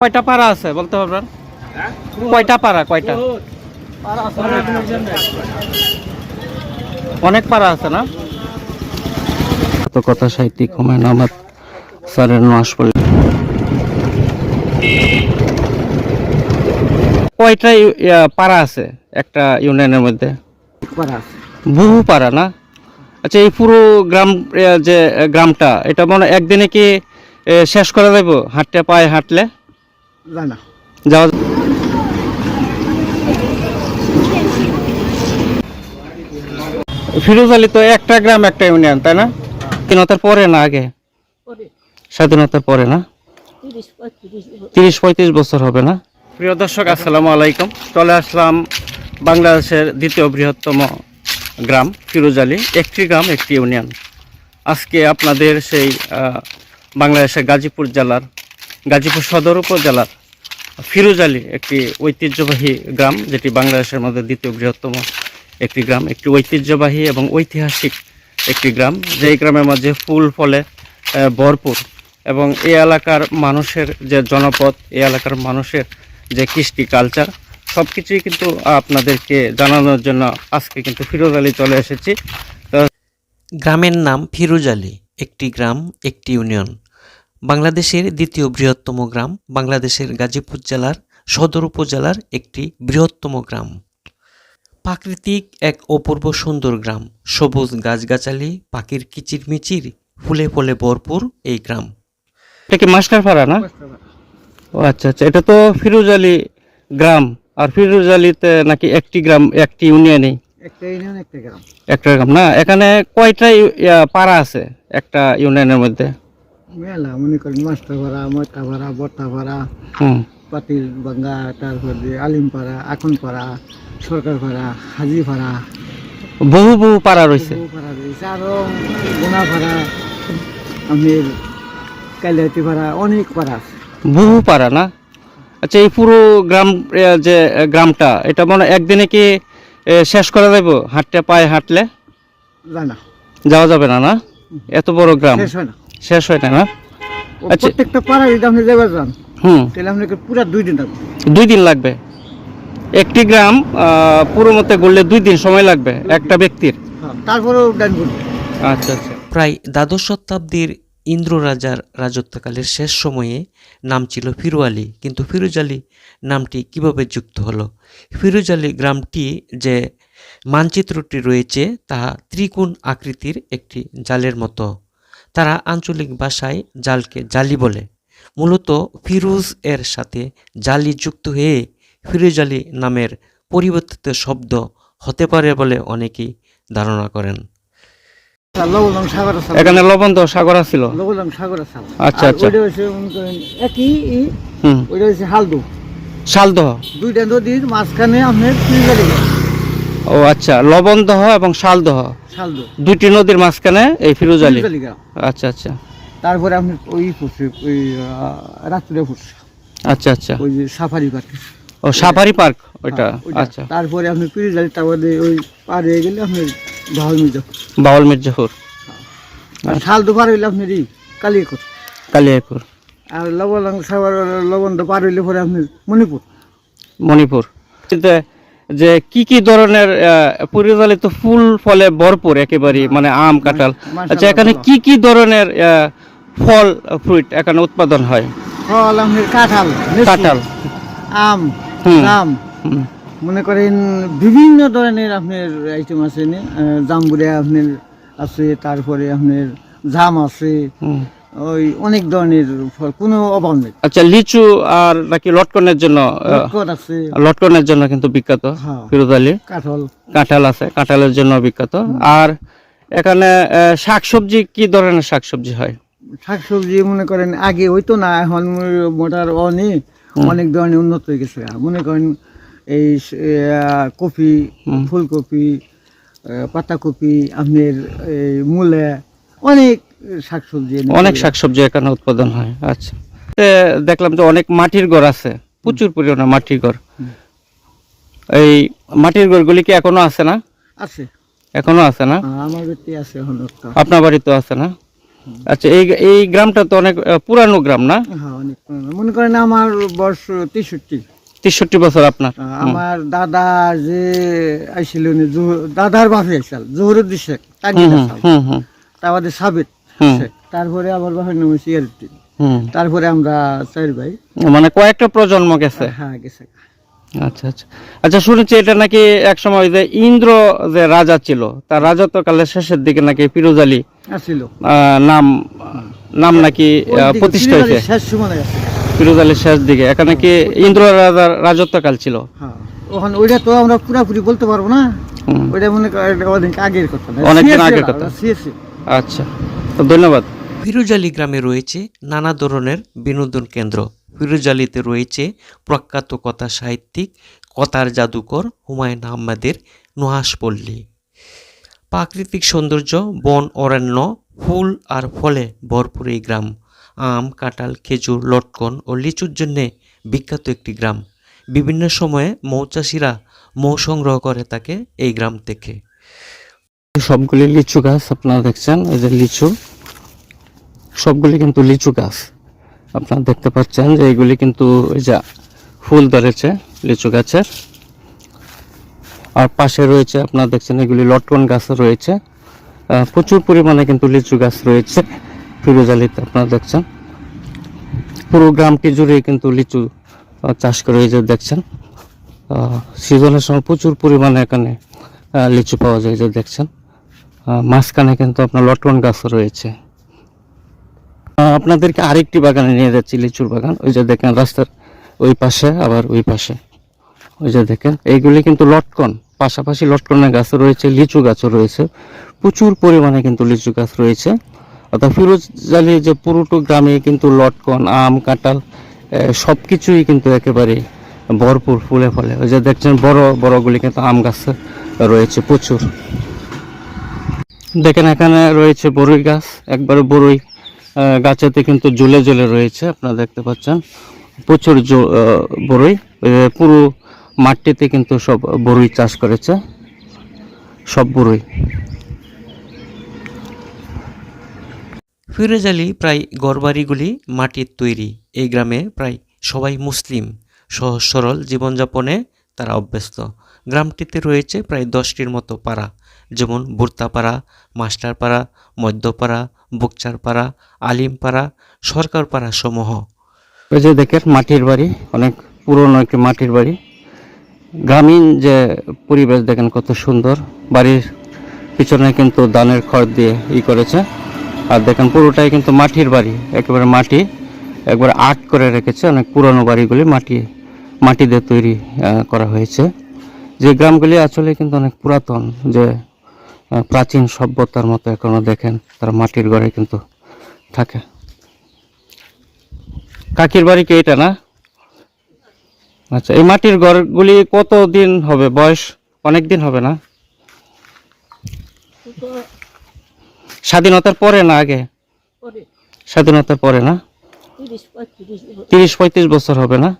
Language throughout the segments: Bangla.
কয়টা পাড়া আছে বলতে পারবেন কয়টা পাড়া কয়টা? অনেক পাড়া আছে না? তো কথা সাহিত্যিক হুমায়ুন আহমদ স্যারের নস পড়ল কয়টা পাড়া আছে একটা ইউনিয়নের মধ্যে? বহু পাড়া না? আচ্ছা এই পুরো গ্রাম যে গ্রামটা এটা মনে হয় একদিনে কি শেষ করা যাব হাঁটতে পায়ে হাঁটলে? যাওয়া ফিরোজ আলী তো একটা গ্রাম একটা ইউনিয়ন তাই না? স্বাধীনতার পরে না আগে? স্বাধীনতার পরে না? তিরিশ পঁয়ত্রিশ বছর। হবে না? প্রিয় দর্শক আসসালামু আলাইকুম। চলে আসলাম বাংলাদেশের দ্বিতীয় বৃহত্তম গ্রাম ফিরোজ আলী। একটি গ্রাম একটি ইউনিয়ন। আজকে আপনাদের সেই বাংলাদেশের গাজীপুর জেলার গাজীপুর সদর উপজেলার ফিরোজ আলী একটি ঐতিহ্যবাহী গ্রাম, যেটি বাংলাদেশের মধ্যে দ্বিতীয় বৃহত্তম একটি গ্রাম, একটি ঐতিহ্যবাহী এবং ঐতিহাসিক একটি গ্রাম। যেই গ্রামের মাঝে ফুল ফলে ভরপুর এবং এই এলাকার মানুষের যে জনপদ, এই এলাকার মানুষের যে কৃষ্টি কালচার সব কিছুই কিন্তু আপনাদেরকে জানানোর জন্য আজকে কিন্তু ফিরোজ আলী চলে এসেছি। গ্রামের নাম ফিরোজ আলী। একটি গ্রাম, একটি ইউনিয়ন। বাংলাদেশের দ্বিতীয় বৃহত্তম গ্রাম বাংলাদেশের গাজীপুর জেলার সদর উপজেলার একটি বৃহত্তম গ্রাম। প্রাকৃতিক এক অপূর্ব সুন্দর গ্রাম। সবুজ গাছগাছালি পাখির কিচিরমিচির ফুলে ফলে ভরপুর এই গ্রাম। এটা কি মাস্টারপাড়া না? ও আচ্ছা আচ্ছা। এটা তো ফিরোজ আলী গ্রাম। আর ফিরোজ আলীতে নাকি একটি গ্রাম একটি ইউনিয়নেই একটা ইউনিয়ন একটা গ্রাম। একটা গ্রাম না? এখানে কয়টা পাড়া আছে একটা ইউনিয়নের মধ্যে? মেলা মনে করেন মাস্টার ভাড়া ময়তা ভাড়া বর্তা ভাড়া পাতিল বাঙ্গা তারপর দিয়ে আলিম পাড়া আকন পাড়া সরকার পাড়া হাজি পাড়া। বহু বহু পাড়া রয়েছে। বহু পাড়া রয়েছে। আরও গোনা পাড়া আমের কালিয়াতি পাড়া অনেক পাড়া বহু পাড়া না? আচ্ছা এই পুরো গ্রাম যে গ্রামটা এটা মনে একদিনে কি শেষ করা যাব হাঁটতে পায়ে হাঁটলে? জানা যাওয়া যাবে না না? এত বড় গ্রাম। শেষ হয় না। শেষ হয় না না আচ্ছা। প্রত্যেকটা পাড়া যদি আপনি যাবার যান হুম। তাহলে আপনাকে পুরা দুই দিন লাগবে। দুই দিন লাগবে? একটি গ্রাম পুরো মতে গড়লে দুই দিন সময় লাগবে একটা ব্যক্তির? হ্যাঁ, তারপরেও আচ্ছা আচ্ছা। প্রায় দ্বাদশ শতাব্দীর ইন্দ্র রাজার রাজত্বকালের শেষ সময়ে নাম ছিল ফিরু আলী কিন্তু ফিরোজ আলী নামটি কীভাবে যুক্ত হলো? ফিরোজ আলী গ্রামটি যে মানচিত্রটি রয়েছে তা ত্রিকোণ আকৃতির একটি জালের মতো। তারা আঞ্চলিক ভাষায় জালকে জালি বলে। মূলত ফিরোজ এর সাথে জালি যুক্ত হয়ে ফিরোজ আলী নামের পরিবর্তিত শব্দ হতে পারে বলে অনেকেই ধারণা করেন। এখানে লবণ সাগর ছিল লবণ সাগর আছে আচ্ছা, আচ্ছা। একই ই, ওইটা হচ্ছে হালদু শালদহ। দুইটা নদীর মাঝখানে আপনার ফিরগালি ও আচ্ছা লবণদহ এবং শালদহ শালদু দুইটি নদীর মাঝখানে এই ফিরোজ আলী ফিরগালি আচ্ছা আচ্ছা। তারপরে আপনি ওই পড়ছে ওই রাত্রে পড়ছে আচ্ছা আচ্ছা। ওই যে সাফারি পার্ক। ও সাফারি পার্ক ওইটা? আচ্ছা। তারপরে আপনি ফিরগালি তারপরে ওই পার হয়ে গেলে আপনার ভাওয়াল মির্জা বাউল মির্জাপুর। আর শালদু পার হইলে আপনার এই কালিয়াকোট। কালিয়াকুর আর লবণ সাগর লবণ পার হইলে পরে আপনার মণিপুর। মণিপুর। যে কি কি ধরনের আলী ফুল ফলে ভরপুর একেবারে মানে আম কাঁঠাল? আচ্ছা এখানে কি কি ধরনের ফল ফ্রুট এখানে উৎপাদন হয়? ফল কাঁঠাল কাঁঠাল। আম হুম, মনে করেন বিভিন্ন ধরনের আপনার আইটেম আছে নে জাম্বুরে আপনার আছে তারপরে আপনার জাম আছে। ওই অনেক ধরনের ফল কোনো অভাব নেই। আচ্ছা লিচু আর নাকি লটকনের জন্য লটকন আছে। লটকনের জন্য কিন্তু বিখ্যাত হ্যাঁ। ফিরোজ আলী। কাঁঠাল। কাঁঠাল আছে কাঁঠালের জন্য বিখ্যাত। আর এখানে শাকসবজি কি ধরনের শাকসবজি হয়? শাকসবজি মনে করেন আগে হইতো না এখন মোটার অনেক অনেক ধরনের উন্নত হয়ে গেছে। মনে করেন এই কপি ফুলকপি পাতাকপি আপনার এই মূলে অনেক শাকসবজি অনেক। শাকসবজি এখানে উৎপাদন হয় আচ্ছা। দেখলাম যে অনেক মাটির ঘর আছে প্রচুর পরিমাণে মাটির ঘর এই মাটির ঘরগুলি কি এখনও আছে না? আছে। এখনও আছে না? আহ, আমার বাড়িতে আছে এখন আপনার বাড়িতেও আছে না? আচ্ছা এই এই গ্রামটা তো অনেক পুরানো গ্রাম না? হ্যাঁ অনেক পুরানো। মনে করেন আমার বয়স তেষট্টি। তেষট্টি বছর আপনার? আমার দাদা যে আইছিল দাদার বাপে আইসাল জহুরুদ্দিন শেখ তার তারপরে সাবেত তারপরে আমার নাম হচ্ছে তারপরে আমরা চার ভাই। মানে কয়েকটা প্রজন্ম গেছে? হ্যাঁ গেছে। আচ্ছা আচ্ছা। আচ্ছা শুনেছি এটা নাকি এক সময় যে ইন্দ্র যে রাজা ছিল তার রাজত্বকালের শেষের দিকে নাকি ফিরোজ আলী নাম নাম নাকি প্রতিষ্ঠা হয়েছে? শেষ ফিরোজ আলীর শেষ দিকে। এখানে কি ইন্দ্র রাজার রাজত্বকাল ছিল? হ্যাঁ ওখানে ওইটা তো আমরা পুরাপুরি বলতে পারব না। ওইটা মনে অনেক আগের কথা অনেকদিন আগের কথা। আচ্ছা। ধন্যবাদ। ফিরোজালি গ্রামে রয়েছে নানা ধরনের বিনোদন কেন্দ্র। ফিরোজালিতে রয়েছে প্রখ্যাত কথা সাহিত্যিক, কথার জাদুকর হুমায়ুন আহমেদের নুহাসপল্লী প্রাকৃতিক সৌন্দর্য, বন অরণ্য, ফুল আর ফলে ভরপুর এই গ্রাম। আম, কাঁঠাল, খেজুর, লটকন ও লিচুর জন্যে বিখ্যাত একটি গ্রাম। বিভিন্ন সময়ে মৌচাষিরা মৌ সংগ্রহ করে থাকে এই গ্রাম থেকে। সবগুলি লিচু গাছ আপনারা দেখছেন, এই যে লিচু। সবগুলি কিন্তু লিচু গাছ। আপনারা দেখতে পাচ্ছেন যে এগুলি কিন্তু এই যে ফুল ধরেছে লিচু গাছের। আর পাশে রয়েছে, আপনারা দেখছেন এগুলি লটকন গাছ রয়েছে। প্রচুর পরিমাণে কিন্তু লিচু গাছ রয়েছে ফিরোজালিতে, আপনারা দেখছেন। পুরো গ্রামটি জুড়ে কিন্তু লিচু চাষ করে এই যে দেখছেন। সিজনের সময় প্রচুর পরিমাণে এখানে লিচু পাওয়া যায় যে দেখছেন। মাঝখানে কিন্তু আপনার লটকন গাছ রয়েছে। আপনাদেরকে আরেকটি বাগানে নিয়ে যাচ্ছি, লিচুর বাগান। ওই যে দেখেন রাস্তার ওই পাশে, আবার ওই পাশে। ওই যে দেখেন, এইগুলি কিন্তু লটকন। পাশাপাশি লটকনের গাছ রয়েছে, লিচু গাছও রয়েছে। প্রচুর পরিমাণে কিন্তু লিচু গাছ রয়েছে। অর্থাৎ ফিরোজজালি যে পুরোটো গ্রামে কিন্তু লটকন, আম, কাঁঠাল সব কিছুই কিন্তু একেবারে ভরপুর ফুলে ফলে। ওই যে দেখছেন, বড়, বড়গুলি কিন্তু আম গাছ রয়েছে প্রচুর। দেখেন এখানে রয়েছে বরুই গাছ, একবারে বরই গাছেতে কিন্তু ঝুলে ঝুলে রয়েছে, আপনারা দেখতে পাচ্ছেন। প্রচুর বরই পুরো মাঠটিতে কিন্তু সব বরুই চাষ করেছে, সব বরই। ফিরোজালি প্রায় গড়বাড়িগুলি মাটির তৈরি, এই গ্রামে প্রায় সবাই মুসলিম, সহজ সরল জীবনযাপনে তারা অভ্যস্ত। গ্রামটিতে রয়েছে প্রায় দশটির মতো পাড়া, যেমন বুর্তাপাড়া, মাস্টারপাড়া মধ্যপাড়া বুকচারপাড়া, আলিমপাড়া সরকারপাড়া সমূহ ওই যে দেখেন, মাটির বাড়ি, অনেক পুরনো একটি মাটির বাড়ি। গ্রামীণ যে পরিবেশ, দেখেন কত সুন্দর। বাড়ির পিছনে কিন্তু ধানের খড় দিয়ে ই করেছে। আর দেখেন, পুরোটাই কিন্তু মাটির বাড়ি। একেবারে মাটি, একবারে আর্ট করে রেখেছে। অনেক পুরনো বাড়িগুলি মাটি মাটি দিয়ে তৈরি করা হয়েছে। যে গ্রামগুলি আসলে কিন্তু অনেক পুরাতন যে প্রাচীন সভ্যতার মতো এখনও দেখেন তারা মাটির ঘরে কিন্তু থাকে। কাকির বাড়ি কি এটা না? আচ্ছা এই মাটির ঘরগুলি কত দিন হবে? বয়স অনেক দিন হবে না? স্বাধীনতার পরে না আগে? স্বাধীনতার পরে না? তিরিশ পঁয়ত্রিশ বছর হবে না?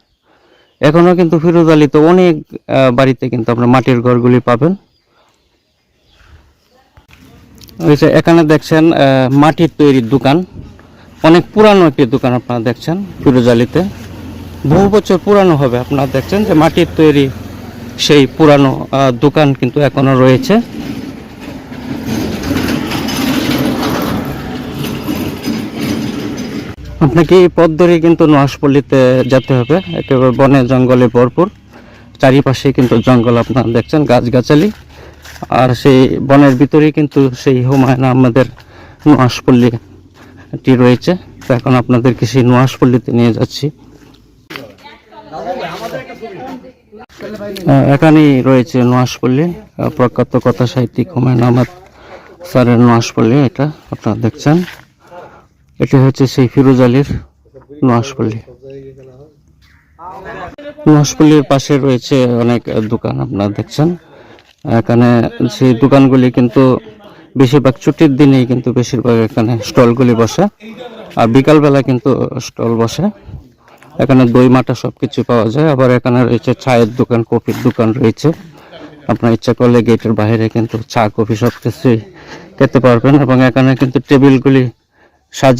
এখনও কিন্তু ফিরোজ আলীতে অনেক আহ, বাড়িতে কিন্তু আপনার মাটির ঘরগুলি পাবেন। এখানে দেখছেন মাটির তৈরির দোকান। অনেক পুরানো একটি দোকান আপনারা দেখছেন ফিরোজ আলীতে। বহু বছর পুরানো হবে আপনারা দেখছেন যে মাটির তৈরি সেই পুরানো দোকান কিন্তু এখনও রয়েছে। আপনাকে এই পথ ধরে কিন্তু নোয়াশপল্লিতে যেতে হবে। একেবারে বনে জঙ্গলে ভরপুর। চারিপাশে কিন্তু জঙ্গল আপনারা দেখছেন, গাছগাছালি। আর সেই বনের ভিতরেই কিন্তু সেই হুমায়ুন আহমেদের নোয়াশপল্লিটি রয়েছে। তো এখন আপনাদেরকে সেই নোয়াশপল্লিতে নিয়ে যাচ্ছি। এখানেই রয়েছে নোয়াশপল্লী। প্রখ্যাত কথা সাহিত্যিক হুমায়ুন আহমদ স্যারের নোয়াশপল্লী এটা, আপনারা দেখছেন। এটি হচ্ছে সেই ফিরোজ আলীর নোয়াশপল্লী নোয়াশপল্লীর পাশে রয়েছে অনেক দোকান, আপনারা দেখছেন। এখানে সেই দোকানগুলি কিন্তু বেশিরভাগ ছুটির দিনেই কিন্তু বেশিরভাগ এখানে স্টলগুলি বসে, আর বিকালবেলা কিন্তু স্টল বসে। এখানে দই, মাটা সব কিছু পাওয়া যায়। আবার এখানে রয়েছে চায়ের দোকান, কফির দোকান রয়েছে। আপনার ইচ্ছা করলে গেটের বাইরে কিন্তু চা, কফি সব কিছুই খেতে পারবেন। এবং এখানে কিন্তু টেবিলগুলি সাজ